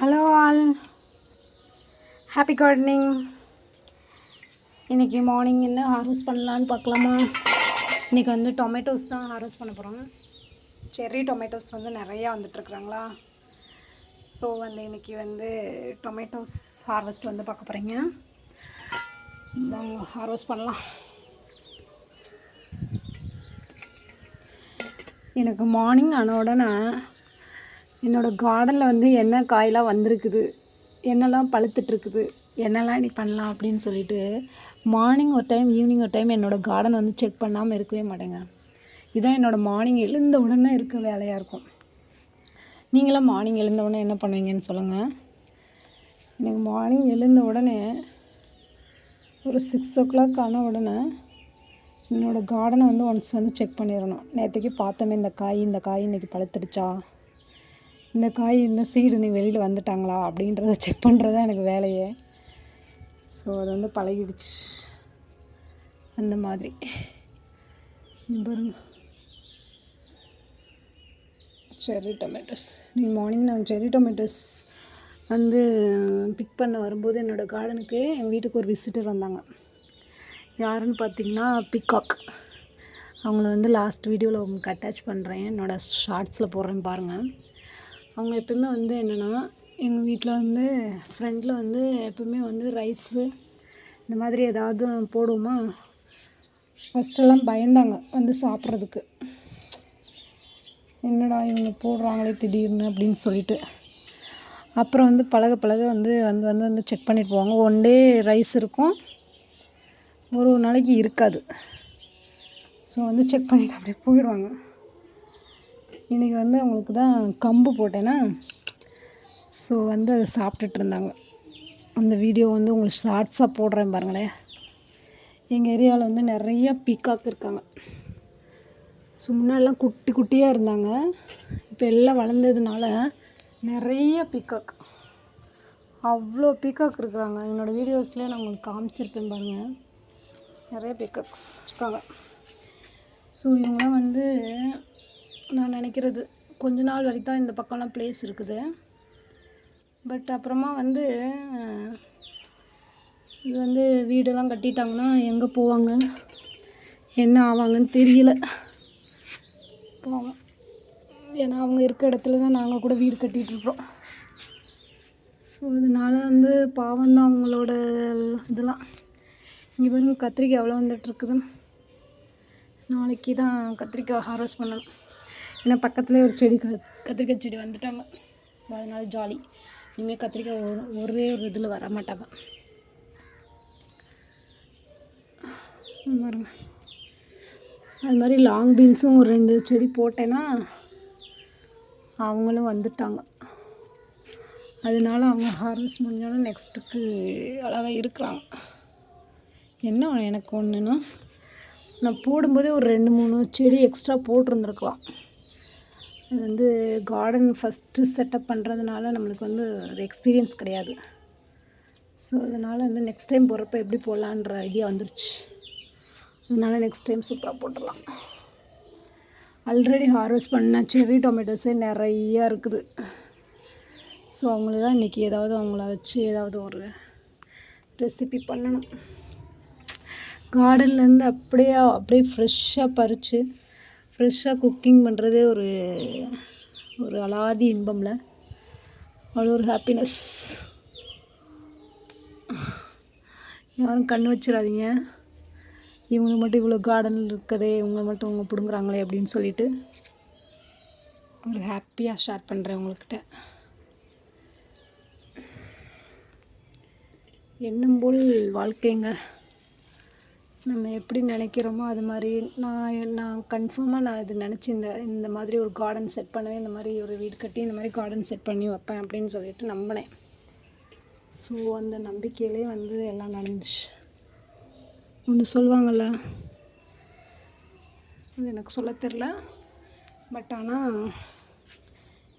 Hello all happy gardening இன்றைக்கி morning என்ன harvest பண்ணலான்னு பார்க்கலாமா? இன்றைக்கி வந்து டொமேட்டோஸ் தான் ஹார்வெஸ்ட் பண்ண போகிறோம் செர்ரி டொமேட்டோஸ் வந்து நிறையா வந்துட்டுருக்குறாங்களா ஸோ வந்து இன்றைக்கி வந்து டொமேட்டோஸ் ஹார்வெஸ்ட் வந்து பார்க்க போகிறீங்க வாங்க ஹார்வெஸ்ட் பண்ணலாம். எனக்கு மார்னிங் ஆன உடனே என்னோடய கார்டனில் வந்து என்ன காயெலாம் வந்திருக்குது என்னெல்லாம் பழுத்துட்ருக்குது என்னெல்லாம் இன்னைக்கு பண்ணலாம் அப்படின்னு சொல்லிட்டு மார்னிங் ஒரு டைம் ஈவினிங் ஒரு டைம் என்னோடய கார்டன் வந்து செக் பண்ணாமல் இருக்கவே மாட்டேங்க. இதான் என்னோடய மார்னிங் எழுந்த உடனே இருக்க வேலையாக இருக்கும். நீங்களாம் மார்னிங் எழுந்த உடனே என்ன பண்ணுவீங்கன்னு சொல்லுங்கள் எனக்கு மார்னிங் எழுந்த உடனே ஒரு சிக்ஸ் ஓ கிளாக் ஆன உடனே என்னோடய கார்டனை வந்து ஒன்ஸ் வந்து செக் பண்ணிடணும். நேற்றுக்கு பார்த்தோமே இந்த காய் இந்த காய் இன்றைக்கி பழுத்துடுச்சா? இந்த காய் இந்த சீடு நீ வெளியில் வந்துட்டாங்களா? அப்படின்றத செக் பண்ணுறது தான் எனக்கு வேலையே. ஸோ அது வந்து பழகிடுச்சு. அந்த மாதிரி. பாருங்க. செர்ரி டொமேட்டோஸ் நீ மார்னிங் நான் செர்ரி டொமேட்டோஸ் வந்து பிக் பண்ண வரும்போது என்னோடய கார்டனுக்கு எங்கள் வீட்டுக்கு ஒரு விசிட்டர் வந்தாங்க. யாருன்னு பார்த்தீங்கன்னா பிகாக் அவங்கள வந்து லாஸ்ட் வீடியோவில் உங்களுக்கு அட்டாச் பண்ணுறேன் என்னோடய ஷார்ட்ஸில் போடுறேன் பாருங்கள் அவங்க எப்போயுமே வந்து என்னென்னா எங்கள் வீட்டில் வந்து ஃப்ரெண்டில் வந்து எப்பவுமே வந்து ரைஸு இந்த மாதிரி ஏதாவது போடுவோமா? ஃபஸ்ட்டெல்லாம் பயந்தாங்க வந்து சாப்பிட்றதுக்கு. என்னடா இவங்க போடுறாங்களே திடீர்னு அப்படின்னு சொல்லிட்டு. அப்புறம் வந்து பழக பழக வந்து வந்து வந்து வந்து செக் பண்ணிட்டு போவாங்க. ஒன் டே ரைஸ் இருக்கும். ஒரு ஒரு நாளைக்கு இருக்காது. ஸோ வந்து செக் பண்ணிவிட்டு அப்படியே போயிடுவாங்க. இன்றைக்கி வந்து அவங்களுக்கு தான் கம்பு போட்டேன்னா ஸோ வந்து அதை சாப்பிட்டுட்டு இருந்தாங்க. அந்த வீடியோ வந்து உங்களுக்கு ஷார்ட்ஸாக போடுறேன் பாருங்களேன் எங்கள் ஏரியாவில் வந்து நிறைய பீக்காக் இருக்காங்க. ஸோ முன்னாடிலாம் குட்டி குட்டியாக இருந்தாங்க. இப்போ எல்லாம் வளர்ந்ததுனால நிறைய பீக்காக் அவ்வளோ பீக்காக் இருக்கிறாங்க. என்னோடய வீடியோஸ்லேயே நான் உங்களுக்கு காமிச்சிருப்பேன் பாருங்கள் நிறைய பீக்காக்ஸ் இருக்காங்க. ஸோ இவங்களாம் வந்து நான் நினைக்கிறது. கொஞ்ச நாள் வரைக்கும் தான் இந்த பக்கம்லாம் ப்ளேஸ் இருக்குது. பட் அப்புறமா வந்து இது வந்து வீடெல்லாம் கட்டிட்டாங்கன்னா எங்கே போவாங்க? என்ன ஆவாங்கன்னு தெரியல. போவாங்க ஏன்னா அவங்க இருக்க இடத்துல தான் நாங்கள் கூட வீடு கட்டிகிட்ருக்குறோம் ஸோ இதனால் வந்து பாவம் தான் அவங்களோட இதெல்லாம். இங்கே பாருங்க கத்திரிக்காய் எவ்வளோ வந்துட்டுருக்குது நாளைக்கு தான் கத்திரிக்காய் ஹார்வெஸ்ட் பண்ணணும். ஏன்னா பக்கத்துலேயே ஒரு செடி க கத்திரிக்காய் செடி வந்துட்டாங்க. ஸோ அதனால ஜாலி இனிமேல் கத்திரிக்காய் ஒரு ஒரே ஒரு இதில் வர மாட்டாங்க. பாருங்க. அது மாதிரி லாங் பீன்ஸும் ஒரு ரெண்டு செடி போட்டேன்னா அவங்களும் வந்துட்டாங்க. அதனால அவங்க ஹார்வெஸ்ட் முடிஞ்சாலும் நெக்ஸ்ட்டுக்கு அழகாக இருக்கிறாங்க. என்ன எனக்கு ஒன்றுன்னா நான் போடும்போதே ஒரு ரெண்டு மூணு செடி எக்ஸ்ட்ரா போட்டிருந்துருக்கலாம். அது வந்து கார்டன் ஃபஸ்ட்டு செட்டப் பண்ணுறதுனால நம்மளுக்கு வந்து ஒரு எக்ஸ்பீரியன்ஸ் கிடையாது. ஸோ அதனால் வந்து நெக்ஸ்ட் டைம் போகிறப்ப எப்படி போடலான்ற ஐடியா வந்துருச்சு. அதனால் நெக்ஸ்ட் டைம் சூப்பராக போட்டுடலாம். ஆல்ரெடி ஹார்வெஸ்ட் பண்ண செர்ரி டொமேட்டோஸே நிறையா இருக்குது. ஸோ அவங்களுக்கு தான் இன்றைக்கி ஏதாவது அவங்கள வச்சு ஏதாவது ஒரு ரெசிபி பண்ணணும். கார்டன்லேருந்து அப்படியே அப்படியே ஃப்ரெஷ்ஷாக பறித்து ஃப்ரெஷ்ஷாக குக்கிங் பண்ணுறதே ஒரு ஒரு அலாதி இன்பம்ல. அவ்வளோ ஒரு ஹாப்பினஸ் யாரும் கண் வச்சிடாதீங்க. இவங்க மட்டும் இவ்வளோ கார்டனில் இருக்கதே இவங்க மட்டும் இவங்க பிடுங்குறாங்களே அப்படின்னு சொல்லிட்டு ஒரு ஹாப்பியாக ஷேர் பண்ணுறேன் உங்கள்கிட்ட எண்ணம் போல் வாழ்க்கைங்க. நம்ம எப்படி நினைக்கிறோமோ அது மாதிரி நான் நான் கன்ஃபார்மாக நான் இது நினச்சிருந்தேன் இந்த மாதிரி ஒரு கார்டன் செட் பண்ணுவேன் இந்த மாதிரி ஒரு வீடு கட்டி இந்த மாதிரி கார்டன் செட் பண்ணி வைப்பேன் அப்படின்னு சொல்லிட்டு நம்பினேன். ஸோ அந்த நம்பிக்கையிலே வந்து எல்லாம் நடந்துச்சு. ஒன்று சொல்லுவாங்கள்ல அது எனக்கு சொல்ல தெரில பட் ஆனால்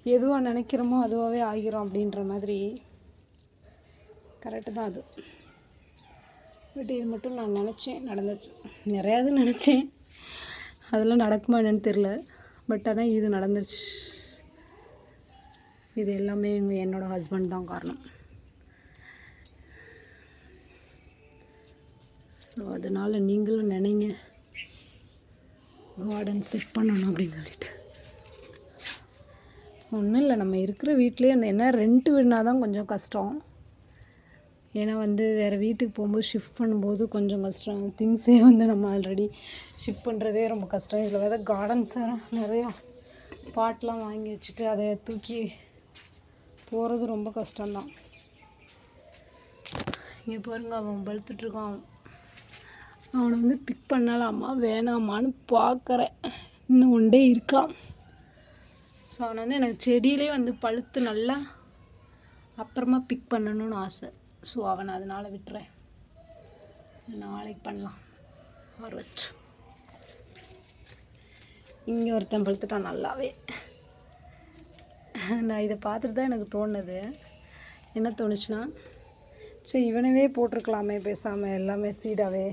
எதுவாக நினைக்கிறோமோ அதுவாகவே ஆகிரும் அப்படின்ற மாதிரி. கரெக்டு தான் அது. பட் இது மட்டும் நான் நினச்சேன் நடந்துச்சு. நிறையாது நினச்சேன். அதெல்லாம் நடக்குமா என்னன்னு தெரில பட் ஆனால் இது நடந்துருச்சு. இது எல்லாமே எங்கள் என்னோடய ஹஸ்பண்ட் தான் காரணம். ஸோ அதனால் நீங்களும் நினைங்க. கார்டன் செட் பண்ணணும் அப்படின்னு சொல்லிட்டு. ஒன்றும் இல்லை நம்ம இருக்கிற வீட்லேயே அந்த என்ன ரெண்ட் வீடுனா தான் கொஞ்சம் கஷ்டம். ஏன்னா வந்து வேறு வீட்டுக்கு போகும்போது ஷிஃப்ட் பண்ணும்போது கொஞ்சம் கஷ்டம். திங்ஸே வந்து நம்ம ஆல்ரெடி ஷிஃப்ட் பண்ணுறதே ரொம்ப கஷ்டம். இதில் வேறு கார்டன்ஸ் வேறு நிறையா பாட்டெலாம் வாங்கி வச்சுட்டு அதை தூக்கி போகிறது ரொம்ப கஷ்டம்தான். இங்கே பாருங்க அவன் பழுத்துட்ருக்கான் அவனை. வந்து பிக் பண்ணலாமா வேணாமான்னு பார்க்குறேன். இன்னும் ஒன்றே இருக்கலாம். ஸோ அவனை வந்து எனக்கு செடியிலே வந்து பழுத்து நல்லா அப்புறமா பிக் பண்ணணும்னு ஆசை. ஸோ அவனை அதனால் விட்டுறேன். நாளைக்கு பண்ணலாம். ஹார்வெஸ்ட் இங்கே ஒருத்தன் பழுத்துட்டான் நல்லாவே. நான் இதை பார்த்துட்டு தான் எனக்கு தோணுது. என்ன தோணுச்சுன்னா சரி இவனவே போட்டிருக்கலாமே பேசாமல் எல்லாமே சீடாகவே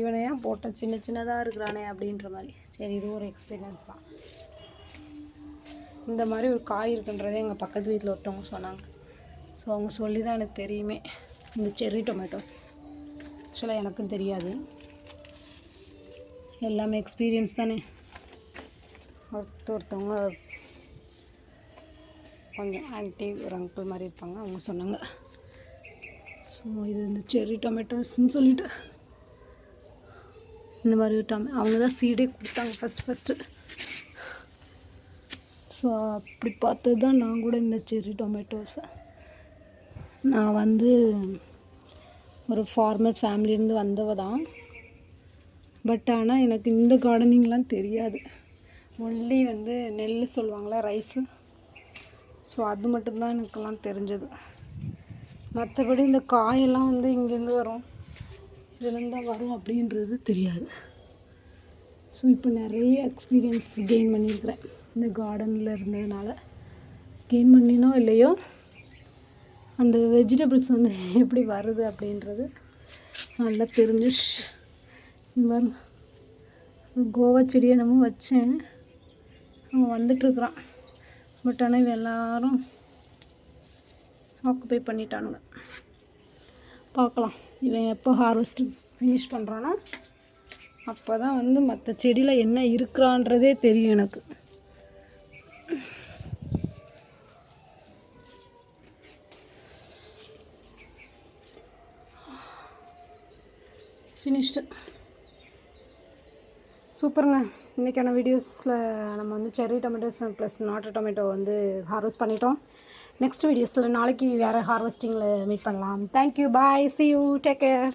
இவனை ஏன் போட்டேன்? சின்ன சின்னதாக இருக்கிறானே அப்படின்ற மாதிரி. சரி இது ஒரு எக்ஸ்பீரியன்ஸ் தான். இந்த மாதிரி ஒரு காய் இருக்குன்றதே எங்கள் பக்கத்து வீட்டில் ஒருத்தவங்க சொன்னாங்க. ஸோ அவங்க சொல்லி தான் எனக்கு தெரியுமே. இந்த செர்ரி டொமேட்டோஸ் ஆக்சுவலாக எனக்கும் தெரியாது. எல்லாமே எக்ஸ்பீரியன்ஸ் தானே. ஒருத்த ஒருத்தவங்க கொஞ்சம் ஆன்டி ஒரு அங்கிள் மாதிரி இருப்பாங்க. அவங்க சொன்னாங்க. ஸோ இது இந்த செர்ரி டொமேட்டோஸ்ன்னு சொல்லிட்டு. இந்த மாதிரி டொமே அவங்க தான் சீடே கொடுத்தாங்க ஃபஸ்ட் ஃபஸ்ட்டு ஸோ அப்படி பார்த்தது தான் நான் கூட இந்த செர்ரி டொமேட்டோஸை நான் வந்து ஒரு ஃபார்மர் ஃபேமிலியிலேருந்து வந்தவ தான். பட் ஆனால் எனக்கு இந்த கார்டனிங்லாம் தெரியாது. ஒன்லி வந்து நெல் சொல்லுவாங்களா ரைஸு ஸோ அது மட்டும்தான் எனக்கெல்லாம் தெரிஞ்சது. மற்றபடி இந்த காயெல்லாம் வந்து இங்கேருந்து வரும். இதுலேருந்து தான் வரும் அப்படின்றது தெரியாது. ஸோ இப்போ நிறைய எக்ஸ்பீரியன்ஸ் கெயின் பண்ணியிருக்கிறேன். இந்த கார்டனில் இருந்ததுனால. கெயின் பண்ணினோ இல்லையோ? அந்த வெஜிடபிள்ஸ் வந்து எப்படி வருது அப்படின்றது நல்லா தெரிஞ்சு பாருங்க. கோவா செடியை நம்ம வச்சேன். அவன் வந்துட்டுருக்குறான். பட் ஆனால் இவன் எல்லாரும் ஆக்குபை பண்ணிட்டானுங்க. பார்க்கலாம். இவன் எப்போ ஹார்வெஸ்ட் ஃபினிஷ் பண்ணுறான்னா அப்போ தான் வந்து மற்ற செடியில் என்ன இருக்கிறான்றதே தெரியும் எனக்கு. ஃபினிஷ்டு சூப்பருங்க இன்றைக்கான வீடியோஸில் நம்ம வந்து செர்ரி டொமேட்டோஸ் ப்ளஸ் நாட்டு டொமேட்டோ வந்து ஹார்வெஸ்ட் பண்ணிட்டோம். நெக்ஸ்ட் வீடியோஸில் நாளைக்கு வேறு ஹார்வெஸ்டிங்கில் மீட் பண்ணலாம். Thank you bye see you take care